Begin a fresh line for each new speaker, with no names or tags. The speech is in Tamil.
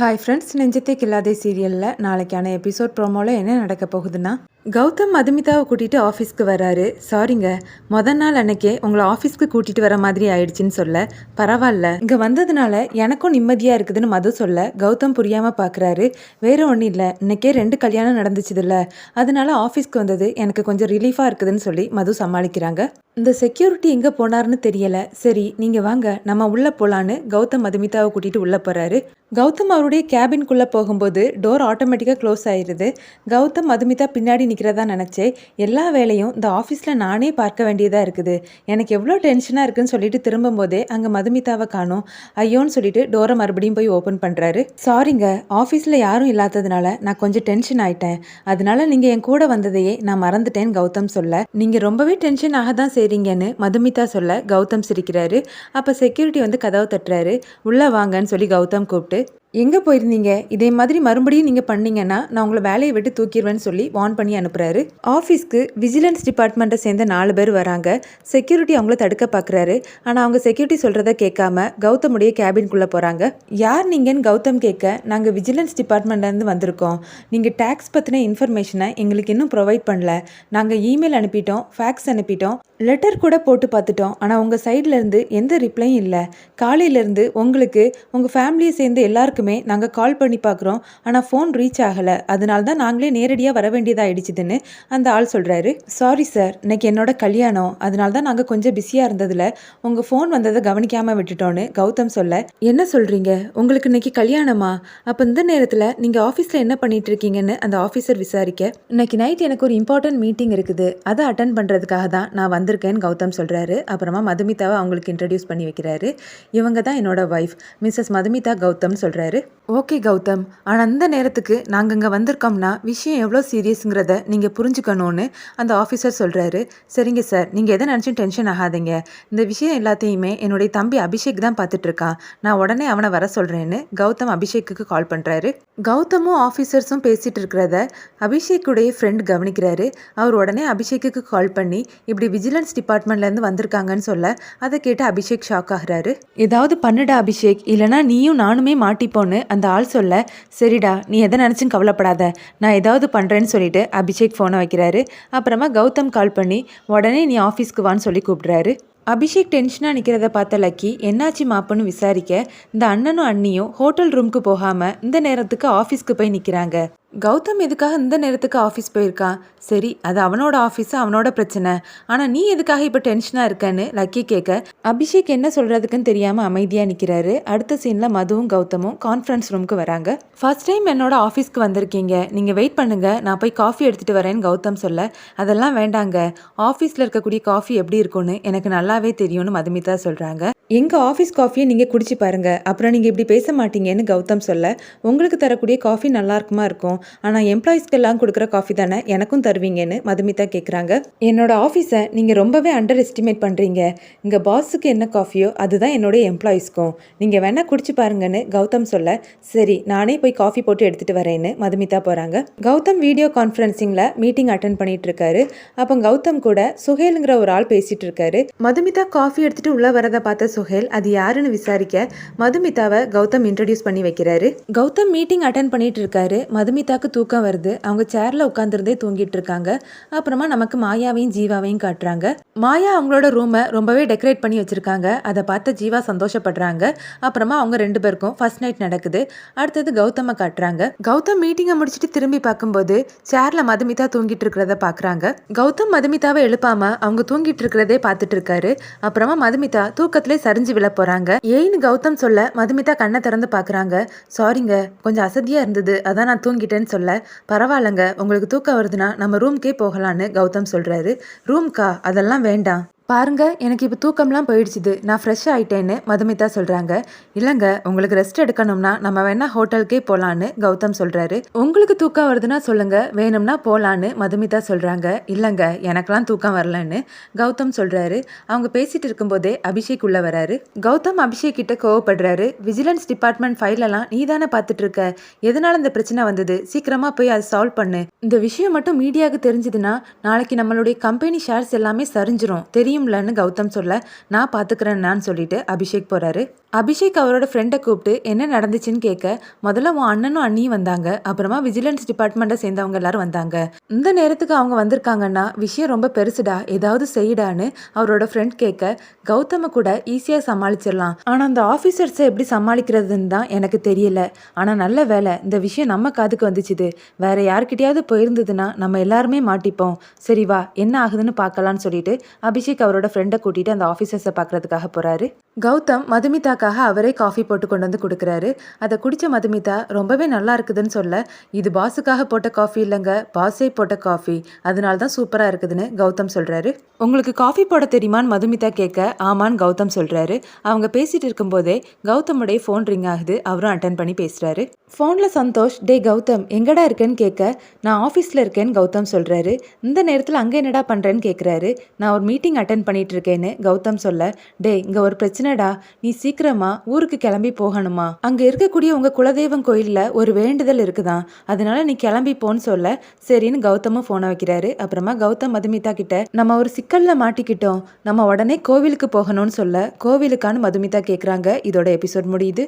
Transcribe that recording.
ஹாய் ஃப்ரெண்ட்ஸ் நெஞ்சத்தை கில்லாதே சீரியலில் நாளைக்கான எபிசோட் ப்ரோமோவில் என்ன நடக்க போகுதுன்னா? கௌதம் மதுமிதாவை கூட்டிகிட்டு ஆஃபீஸ்க்கு வராரு சாரிங்க மொதல் நாள் அன்னைக்கே உங்களை ஆஃபீஸ்க்கு கூட்டிகிட்டு வர மாதிரி ஆயிடுச்சுன்னு சொல்ல. பரவாயில்ல. இங்கே வந்ததுனால எனக்கும் நிம்மதியாக இருக்குதுன்னு மது சொல்ல. கௌதம் புரியாமல் பார்க்குறாரு வேறு ஒன்றும் இல்லை. இன்னைக்கே ரெண்டு கல்யாணம் நடந்துச்சுதுல்ல. அதனால ஆஃபீஸ்க்கு வந்தது எனக்கு கொஞ்சம் ரிலீஃபாக இருக்குதுன்னு சொல்லி மது சமாளிக்கிறாங்க. இந்த செக்யூரிட்டி எங்கே போனாருன்னு தெரியலை. சரி நீங்கள் வாங்க. நம்ம உள்ளே போகலான்னு கௌதம் மதுமிதாவை கூட்டிகிட்டு உள்ளே போகிறாரு கௌதம் அவருடைய கேபின்குள்ளே போகும்போது டோர் ஆட்டோமேட்டிக்காக க்ளோஸ் ஆயிடுது கௌதம் மதுமிதா பின்னாடி நிற்கிறதா நினச்சேன் எல்லா வேலையும் இந்த ஆஃபீஸில் நானே பார்க்க வேண்டியதாக இருக்குது. எனக்கு எவ்வளோ டென்ஷனாக இருக்குன்னு சொல்லிட்டு திரும்பும்போதே அங்கே மதுமிதாவை காணும். ஐயோன்னு சொல்லிட்டு டோரை மறுபடியும் போய் ஓப்பன் பண்ணுறாரு சாரிங்க ஆஃபீஸில் யாரும் இல்லாததுனால நான் கொஞ்சம் டென்ஷன் ஆயிட்டேன். அதனால நீங்கள் என் கூட வந்ததையே நான் மறந்துட்டேன் கௌதம் சொல்ல. நீங்கள் ரொம்பவே டென்ஷன் ஆக தான் செய்கிறீங்கன்னு மதுமிதா சொல்ல கௌதம் சிரிக்கிறாரு. அப்போ செக்யூரிட்டி வந்து கதவை தட்டுறாரு. உள்ளே வாங்கன்னு சொல்லி கௌதம் கூப்பிட்டு எங்கே போயிருந்தீங்க? இதே மாதிரி மறுபடியும் நீங்கள் பண்ணீங்கன்னா நான் உங்களை வேலையை விட்டு தூக்கிடுவேன்னு சொல்லி வார்ன் பண்ணி அனுப்புகிறாரு ஆஃபீஸ்க்கு விஜிலன்ஸ் டிபார்ட்மெண்ட்டை சேர்ந்த நாலு பேர் வராங்க. செக்யூரிட்டி அவங்கள தடுக்க பார்க்குறாரு ஆனால் அவங்க செக்யூரிட்டி சொல்கிறத கேட்காம கௌதமுடைய கேபின்குள்ளே போகிறாங்க யார் நீங்கன்னு கௌதம் கேட்க நாங்கள் விஜிலன்ஸ் டிபார்ட்மெண்ட்லேருந்து வந்திருக்கோம். நீங்கள் டேக்ஸ் பற்றின இன்ஃபர்மேஷனை எங்களுக்கு இன்னும் ப்ரொவைட் பண்ணல. நாங்கள் இமெயில் அனுப்பிட்டோம் ஃபேக்ஸ் அனுப்பிட்டோம் லெட்டர் கூட போட்டு பார்த்துட்டோம். ஆனால் உங்கள் சைட்லேருந்து எந்த ரிப்ளையும் இல்லை. காலையிலேருந்து உங்களுக்கு உங்கள் ஃபேமிலியை சேர்ந்த எல்லாருக்கும் நாங்கள் கால் பண்ணி பார்க்குறோம் ஆனால் ஃபோன் ரீச் ஆகலை. அதனால தான் நாங்களே நேரடியாக வர வேண்டியதாகிடுச்சுதுன்னு அந்த ஆள் சொல்கிறாரு சாரி சார் இன்னைக்கு என்னோட கல்யாணம். அதனால தான் நாங்கள் கொஞ்சம் பிஸியாக இருந்ததில். உங்கள் ஃபோன் வந்ததை கவனிக்காமல் விட்டுட்டோன்னு கௌதம் சொல்ல என்ன சொல்கிறீங்க உங்களுக்கு இன்னைக்கு கல்யாணமா? அப்போ இந்த நேரத்தில் நீங்கள் ஆஃபீஸில் என்ன பண்ணிட்டு இருக்கீங்கன்னு அந்த ஆஃபீஸர் விசாரிக்க. இன்னைக்கு நைட் எனக்கு ஒரு இம்பார்ட்டன்ட் மீட்டிங் இருக்குது. அதை அட்டன் பண்ணுறதுக்காக தான் நான் வந்திருக்கேன்னு கௌதம் சொல்கிறாரு அப்புறமா மதுமிதாவை அவங்களுக்கு இன்ட்ரடியூஸ் பண்ணி வைக்கிறாரு. இவங்க தான் என்னோட ஒய்ஃப் மிஸ்ஸஸ் மதுமிதா கௌதம் சொல்கிறாரு ஓகே கௌதம். ஆனால் அந்த நேரத்துக்கு நாங்கள் இங்கே வந்திருக்கோம்னா விஷயம் எவ்வளோ சீரியஸுங்கிறத நீங்கள் புரிஞ்சுக்கணும்னு அந்த ஆஃபீஸர் சொல்கிறாரு சரிங்க சார். நீங்கள் எதை நினச்சும் டென்ஷன் ஆகாதீங்க. இந்த விஷயம் எல்லாத்தையுமே என்னுடைய தம்பி அபிஷேக் தான் பார்த்துட்டு இருக்கான் நான் உடனே அவனை வர சொல்கிறேன்னு கௌதம் அபிஷேக்குக்கு கால் பண்ணுறாரு கௌதமும் ஆஃபீஸர்ஸும் பேசிகிட்டு இருக்கிறத அபிஷேக்குடைய ஃப்ரெண்ட் கவனிக்கிறாரு. அவர் உடனே அபிஷேக்குக்கு கால் பண்ணி இப்படி விஜிலன்ஸ் டிபார்ட்மெண்ட்லேருந்து வந்திருக்காங்கன்னு சொல்ல அதை கேட்டு அபிஷேக் ஷாக் ஆகுறாரு. ஏதாவது பண்ணுடா அபிஷேக். இல்லைனா நீயும் நானுமே மாட்டிப்போன்னு அந்த ஆள் சொல்ல சரிடா நீ எதை நினச்சும் கவலைப்படாத. நான் ஏதாவது பண்ணுறேன்னு சொல்லிட்டு அபிஷேக் ஃபோனை வைக்கிறாரு. அப்புறமா கௌதம் கால் பண்ணி உடனே நீ ஆஃபீஸ்க்கு வான்னு சொல்லி கூப்பிடுறாரு. அபிஷேக் டென்ஷனாக நிற்கிறத பார்த்த லக்கி என்னாச்சு மாப்புன்னு விசாரிக்க இந்த அண்ணனும் அண்ணியும் ஹோட்டல் ரூமுக்கு போகாமல் இந்த நேரத்துக்கு ஆஃபீஸ்க்கு போய் நிற்கிறாங்க கௌதம் எதுக்காக இந்த நேரத்துக்கு ஆஃபீஸ் போயிருக்கான் சரி அது அவனோட ஆஃபீஸு அவனோட பிரச்சனை. ஆனால் நீ எதுக்காக இப்போ டென்ஷனாக இருக்கன்னு லக்கி கேட்க அபிஷேக் என்ன சொல்கிறதுக்குன்னு தெரியாமல் அமைதியாக நிற்கிறாரு அடுத்த சீனில் மதுவும் கௌதமும் கான்ஃபரன்ஸ் ரூமுக்கு வராங்க. ஃபர்ஸ்ட் டைம் என்னோட ஆஃபீஸ்க்கு வந்திருக்கீங்க. நீங்கள் வெயிட் பண்ணுங்கள் நான் போய் காஃபி எடுத்துகிட்டு வரேன்னு கௌதம் சொல்ல அதெல்லாம் வேண்டாங்க. ஆஃபீஸில் இருக்கக்கூடிய காஃபி எப்படி இருக்கும்னு எனக்கு நல்லாவே தெரியும்னு மதுமிதா சொல்கிறாங்க எங்கள் ஆஃபீஸ் காஃபியை நீங்கள் குடிச்சு பாருங்கள் அப்புறம் நீங்கள் இப்படி பேச மாட்டீங்கன்னு கௌதம் சொல்ல உங்களுக்கு தரக்கூடிய காஃபி நல்லா இருக்குமா? இருக்கும் ஆனால் எம்ப்ளாயீஸ்க்கெல்லாம் கொடுக்குற காஃபி தானே எனக்கும் தருவீங்கன்னு மதுமிதா கேட்குறாங்க என்னோட ஆஃபீஸை நீங்கள் ரொம்பவே அண்டர் எஸ்டிமேட் பண்ணுறீங்க இங்கே பாஸுக்கு என்ன காஃபியோ அதுதான் என்னுடைய எம்ப்ளாயீஸ்க்கும் நீங்கள் வேணால் குடிச்சு பாருங்கன்னு கௌதம் சொல்ல சரி நானே போய் காஃபி போட்டு எடுத்துகிட்டு வரேன்னு மதுமிதா போகிறாங்க கௌதம் வீடியோ கான்ஃபரன்சிங்கில் மீட்டிங் அட்டன் பண்ணிட்டு இருக்காரு அப்போ கௌதம் கூட சுஹேலுங்கிற ஒரு ஆள் பேசிகிட்டு இருக்காரு மதுமிதா காஃபி எடுத்துகிட்டு உள்ளே வரதை பார்த்த சுஹேல் அது யாருன்னு விசாரிக்க மதுமிதாவை கௌதம் இன்ட்ரடியூஸ் பண்ணி வைக்கிறாரு. கௌதம் மீட்டிங் அட்டன் பண்ணிட்டு இருக்காரு. மதுமிதாக்கு தூக்கம் வருது. அவங்க சேர்ல உட்காந்துருந்தே தூங்கிட்டு இருக்காங்க. அப்புறமா நமக்கு மாயாவையும் ஜீவாவையும் காட்டுறாங்க. மாயா அவங்களோட ரூமை ரொம்பவே டெக்கரேட் பண்ணி வச்சிருக்காங்க. அதை பார்த்த ஜீவா சந்தோஷப்படுறாங்க. அப்புறமா அவங்க ரெண்டு பேருக்கும் ஃபர்ஸ்ட் நைட் நடக்குது. அடுத்தது கௌதமை காட்டுறாங்க. கௌதம் மீட்டிங்கை முடிச்சுட்டு திரும்பி பார்க்கும்போது சேர்ல மதுமிதா தூங்கிட்டு இருக்கிறத பாக்குறாங்க கௌதம் மதுமிதாவை எழுப்பாம அவங்க தூங்கிட்டு இருக்கிறதே பார்த்துட்டு இருக்காரு. அப்புறமா மதுமிதா தூக்கத்திலே சரிஞ்சு விழ போறாங்க. ஏன்னு கௌதம் சொல்ல மதுமிதா கண்ணை திறந்து பாக்குறாங்க. சாரிங்க கொஞ்சம் அசதியா இருந்தது அதான் நான் தூங்கிட்டேன்னு சொல்ல. பரவாயில்லங்க உங்களுக்கு தூக்கம் வருதுன்னா நம்ம ரூம்க்கே போகலான்னு கௌதம் சொல்றாரு. ரூம்க்கா அதெல்லாம் வேண்டாம். பாருங்க எனக்கு இப்போ தூக்கம்லாம் போயிடுச்சுது. நான் ஃப்ரெஷ் ஆகிட்டேன்னு மதுமிதா சொல்கிறாங்க இல்லைங்க உங்களுக்கு ரெஸ்ட் எடுக்கணும்னா நம்ம வேணால் ஹோட்டலுக்கே போகலான்னு கௌதம் சொல்கிறாரு உங்களுக்கு தூக்கம் வருதுன்னா சொல்லுங்க வேணும்னா போகலான்னு மதுமிதா சொல்கிறாங்க இல்லைங்க எனக்கெல்லாம் தூக்கம் வரலன்னு கௌதம் சொல்கிறாரு அவங்க பேசிகிட்டு இருக்கும்போதே அபிஷேக் உள்ளே வராரு. கௌதம் அபிஷேக் கிட்ட கோவப்படுறாரு. விஜிலன்ஸ் டிபார்ட்மெண்ட் ஃபைலெல்லாம் நீ தானே பார்த்துட்டு இருக்க? இந்த பிரச்சனை வந்தது? சீக்கிரமாக போய் அதை சால்வ் பண்ணு. இந்த விஷயம் மட்டும் மீடியாவுக்கு தெரிஞ்சதுன்னா நாளைக்கு நம்மளுடைய கம்பெனி ஷேர்ஸ் எல்லாமே சரிஞ்சிரும். தெரியும்? அவசியம் கௌதம் சொல்ல நான் பார்த்துக்கிறேன்னான்னு சொல்லிட்டு அபிஷேக் போறாரு. அபிஷேக் அவரோட ஃப்ரெண்டை கூப்பிட்டு என்ன நடந்துச்சுன்னு கேட்க முதல்ல உன் அண்ணனும் அண்ணியும் வந்தாங்க. அப்புறமா விஜிலன்ஸ் டிபார்ட்மெண்ட்டை சேர்ந்தவங்க எல்லாரும் வந்தாங்க. இந்த நேரத்துக்கு அவங்க வந்திருக்காங்கன்னா விஷயம் ரொம்ப பெருசுடா ஏதாவது செய்யிடான்னு அவரோட ஃப்ரெண்ட் கேட்க கௌதம கூட ஈஸியாக சமாளிச்சிடலாம். ஆனால் அந்த ஆஃபீஸர்ஸை எப்படி சமாளிக்கிறதுன்னு தான் எனக்கு தெரியல. ஆனால் நல்ல வேலை இந்த விஷயம் நம்ம காதுக்கு வந்துச்சுது. வேற யார்கிட்டயாவது போயிருந்ததுன்னா நம்ம எல்லாருமே மாட்டிப்போம். சரி வா என்ன ஆகுதுன்னு பார்க்கலான்னு சொல்லிட்டு அபிஷேக் அவரோட ஃப்ரெண்டை கூட்டிட்டு அந்த ஆஃபீஸர்ஸை பார்க்குறதுக்காக போறாரு. கௌதம் மதுமிதாக்காக அவரே காஃபி போட்டு கொண்டு வந்து கொடுக்குறாரு. அதை குடித்த மதுமிதா ரொம்பவே நல்லா இருக்குதுன்னு சொல்ல இது பாஸுக்காக போட்ட காஃபி இல்லைங்க பாஸே போட்ட காஃபி. அதனால தான் சூப்பராக இருக்குதுன்னு கௌதம் சொல்கிறாரு உங்களுக்கு காஃபி போட தெரியுமான்னு மதுமிதா கேட்க ஆமான்னு கௌதம் சொல்கிறாரு அவங்க பேசிட்டு இருக்கும்போதே கௌதமுடைய ஃபோன் ரிங் ஆகுது. அவரும் அட்டன் பண்ணி பேசுகிறாரு ஃபோனில் சந்தோஷ் டே கௌதம் எங்கடா இருக்கேன்னு கேட்க நான் ஆஃபீஸில் இருக்கேன்னு கௌதம் சொல்கிறாரு இந்த நேரத்தில் அங்கே என்னடா பண்ணுறேன்னு கேட்குறாரு நான் ஒரு மீட்டிங் அட்டன் பண்ணிட்டு இருக்கேன்னு கௌதம் சொல்ல டே இங்கே ஒரு பிரச்சனை என்னடா நீ சீக்கிரமா ஊருக்கு கிளம்பி போகணுமா? அங்கே இருக்கக்கூடிய உங்கள் குலதெய்வம் கோயிலில் ஒரு வேண்டுதல் இருக்குதான். அதனால நீ கிளம்பி போன்னு சொல்ல. சரின்னு கௌதமும் ஃபோனை வைக்கிறாரு. அப்புறமா கௌதம் மதுமிதா கிட்ட நம்ம ஒரு சிக்கல்ல மாட்டிக்கிட்டோம். நம்ம உடனே கோவிலுக்கு போகணும்னு சொல்ல கோவிலுக்கான மதுமிதா கேட்குறாங்க இதோட எபிசோட் முடியுது.